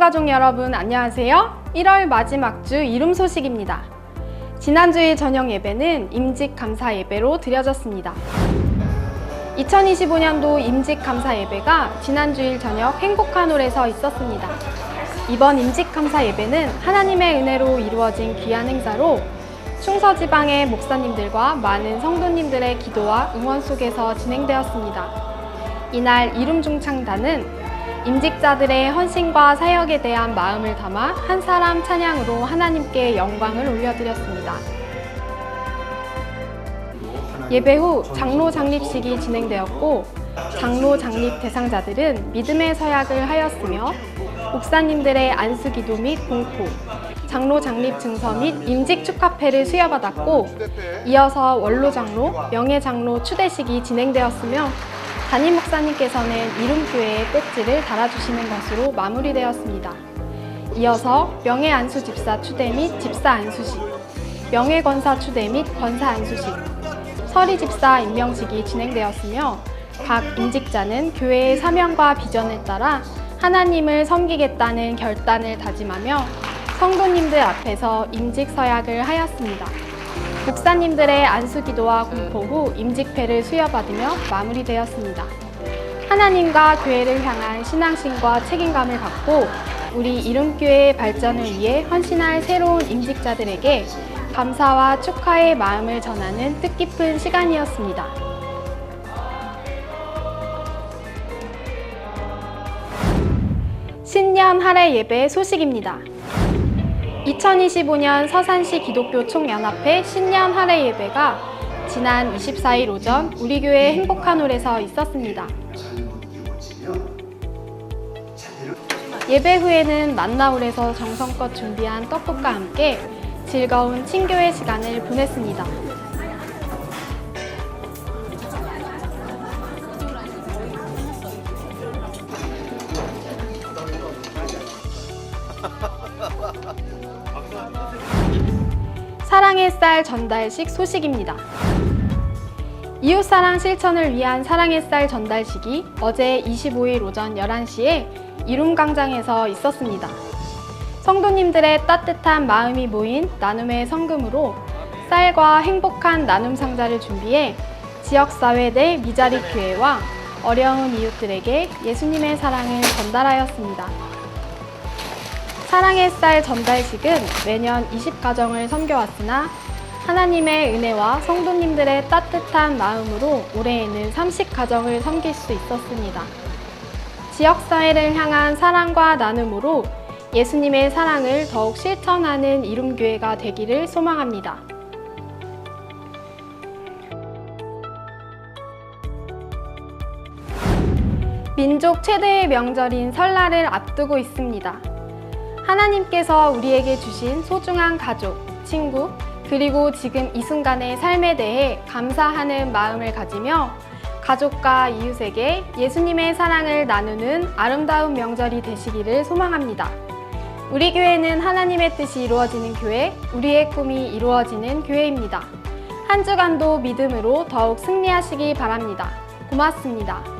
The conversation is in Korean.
가족 여러분 안녕하세요. 1월 마지막 주 이름 소식입니다. 지난주일 저녁 예배는 임직 감사 예배로 드려졌습니다. 2025년도 임직 감사 예배가 지난주일 저녁 행복한 홀에서 있었습니다. 이번 임직 감사 예배는 하나님의 은혜로 이루어진 귀한 행사로 충서 지방의 목사님들과 많은 성도님들의 기도와 응원 속에서 진행되었습니다. 이날 이름 중창단은 임직자들의 헌신과 사역에 대한 마음을 담아 한 사람 찬양으로 하나님께 영광을 올려드렸습니다. 예배 후 장로 장립식이 진행되었고 장로 장립 대상자들은 믿음의 서약을 하였으며 목사님들의 안수 기도 및 공포, 장로 장립 증서 및 임직 축하패를 수여받았고 이어서 원로 장로, 명예 장로 추대식이 진행되었으며 담임 목사님께서는 이름교회의 배지를 달아주시는 것으로 마무리되었습니다. 이어서 명예 안수 집사 추대 및 집사 안수식, 명예 권사 추대 및 권사 안수식, 서리 집사 임명식이 진행되었으며 각 임직자는 교회의 사명과 비전에 따라 하나님을 섬기겠다는 결단을 다짐하며 성도님들 앞에서 임직 서약을 하였습니다. 목사님들의 안수 기도와 공포 후 임직패를 수여받으며 마무리되었습니다. 하나님과 교회를 향한 신앙심과 책임감을 갖고 우리 이름교회의 발전을 위해 헌신할 새로운 임직자들에게 감사와 축하의 마음을 전하는 뜻깊은 시간이었습니다. 신년 할애 예배 소식입니다. 2025년 서산시 기독교 총연합회 신년 할애 예배가 지난 24일 오전 우리 교회 행복한 홀에서 있었습니다. 예배 후에는 만나홀에서 정성껏 준비한 떡국과 함께 즐거운 친교회 시간을 보냈습니다. 사랑의 쌀 전달식 소식입니다. 이웃사랑 실천을 위한 사랑의 쌀 전달식이 어제 25일 오전 11시에 이룸광장에서 있었습니다. 성도님들의 따뜻한 마음이 모인 나눔의 성금으로 쌀과 행복한 나눔 상자를 준비해 지역사회 내 미자리 교회와 어려운 이웃들에게 예수님의 사랑을 전달하였습니다. 사랑의 쌀 전달식은 매년 20가정을 섬겨왔으나 하나님의 은혜와 성도님들의 따뜻한 마음으로 올해에는 30가정을 섬길 수 있었습니다. 지역사회를 향한 사랑과 나눔으로 예수님의 사랑을 더욱 실천하는 이룸교회가 되기를 소망합니다. 민족 최대의 명절인 설날을 앞두고 있습니다. 하나님께서 우리에게 주신 소중한 가족, 친구, 그리고 지금 이 순간의 삶에 대해 감사하는 마음을 가지며 가족과 이웃에게 예수님의 사랑을 나누는 아름다운 명절이 되시기를 소망합니다. 우리 교회는 하나님의 뜻이 이루어지는 교회, 우리의 꿈이 이루어지는 교회입니다. 한 주간도 믿음으로 더욱 승리하시기 바랍니다. 고맙습니다.